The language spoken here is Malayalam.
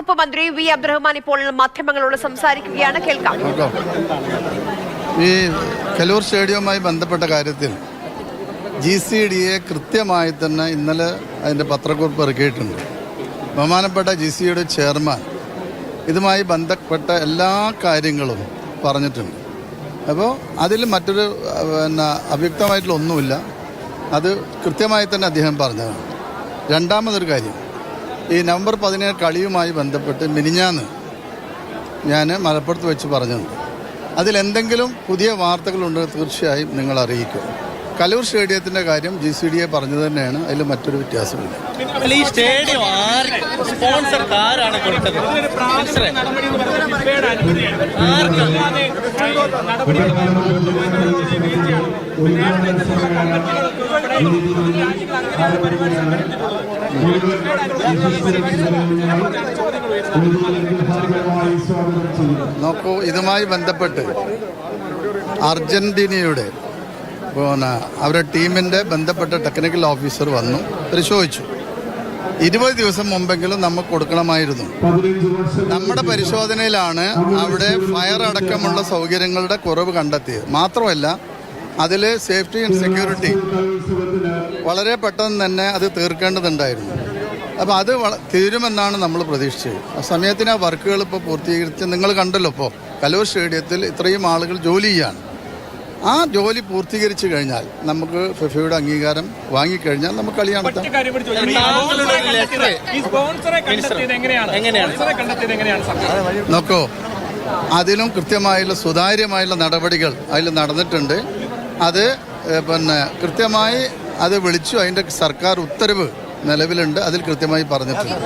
വകുപ്പ് മന്ത്രി വി അബ്ദുറഹ്മാൻ ഇപ്പോൾ മാധ്യമങ്ങളോട് സംസാരിക്കുകയാണ്. കേൾക്കാം. ഈ കലൂർ സ്റ്റേഡിയവുമായി ബന്ധപ്പെട്ട കാര്യത്തിൽ ജി സി ഡി എ കൃത്യമായി തന്നെ ഇന്നലെ അതിന്റെ പത്രക്കുറിപ്പ് ഇറക്കിയിട്ടുണ്ട്. ബഹുമാനപ്പെട്ട ജി സി ചെയർമാൻ ഇതുമായി ബന്ധപ്പെട്ട എല്ലാ കാര്യങ്ങളും പറഞ്ഞിട്ടുണ്ട്. അപ്പോൾ അതിൽ മറ്റൊരു പിന്നെ അവ്യക്തമായിട്ടുള്ള ഒന്നുമില്ല. അത് കൃത്യമായി തന്നെ അദ്ദേഹം പറഞ്ഞതാണ്. രണ്ടാമതൊരു കാര്യം ഈ നവംബർ പതിനേഴ് കളിയുമായി ബന്ധപ്പെട്ട് മിനിഞ്ഞാന്ന് ഞാൻ മലപ്പുറത്ത് വെച്ച് പറഞ്ഞിട്ടുണ്ട് അതിലെന്തെങ്കിലും പുതിയ വാർത്തകളുണ്ട് തീർച്ചയായും നിങ്ങൾ അറിയിക്കും കലൂർ സ്റ്റേഡിയത്തിന്റെ കാര്യം ജി സി ഡി എ പറഞ്ഞത് തന്നെയാണ്. അതിൽ മറ്റൊരു വ്യത്യാസമില്ല. ഈ സ്റ്റേഡിയം ആര് സ്പോൺസർ ആരാണ് കൊടുത്തത്? നോക്കൂ ഇതുമായി ബന്ധപ്പെട്ട് അർജന്റീനയുടെ പിന്നെ അവരുടെ ടീമിന്റെ ബന്ധപ്പെട്ട ടെക്നിക്കൽ ഓഫീസർ വന്നു പരിശോധിച്ചു. ഇരുപത് ദിവസം മുമ്പെങ്കിലും നമുക്ക് കൊടുക്കണമായിരുന്നു. നമ്മുടെ പരിശോധനയിലാണ് അവിടെ ഫയർ അടക്കമുള്ള സൗകര്യങ്ങളുടെ കുറവ് കണ്ടെത്തിയത്. മാത്രമല്ല അതിൽ സേഫ്റ്റി ആൻഡ് സെക്യൂരിറ്റി. വളരെ പെട്ടെന്ന് തന്നെ അത് തീർക്കേണ്ടതുണ്ടായിരുന്നു. അപ്പോൾ അത് വള തീരുമെന്നാണ് നമ്മൾ പ്രതീക്ഷിച്ചത്. ആ സമയത്തിന് ആ വർക്കുകൾ ഇപ്പോൾ പൂർത്തീകരിച്ച് നിങ്ങൾ കണ്ടല്ലോ ഇപ്പോൾ കലൂർ സ്റ്റേഡിയത്തിൽ ഇത്രയും ആളുകൾ ജോലി ചെയ്യാണ്. ആ ജോലി പൂർത്തീകരിച്ചു കഴിഞ്ഞാൽ നമുക്ക് ഫിഫയുടെ അംഗീകാരം വാങ്ങിക്കഴിഞ്ഞാൽ നമുക്ക് കളി നടത്താം കാര്യം കൂടി ഈ താങ്കളുടെ ഒരു ലെറ്റർ. ഈ സ്പോൺസറെ കണ്ടെത്തിയത് എങ്ങനെയാണ്? എങ്ങനെയാണ്? സ്പോൺസറെ കണ്ടെത്തിയത് എങ്ങനെയാണ് നോക്കൂ അതിലും കൃത്യമായുള്ള സുതാര്യമായുള്ള നടപടികൾ അതിൽ നടന്നിട്ടുണ്ട്. അത് പിന്നെ കൃത്യമായി അത് വിളിച്ചു. അതിന്റെ സർക്കാർ ഉത്തരവ് നിലവിലുണ്ട്. അതിൽ കൃത്യമായി പറഞ്ഞിട്ടുണ്ട്.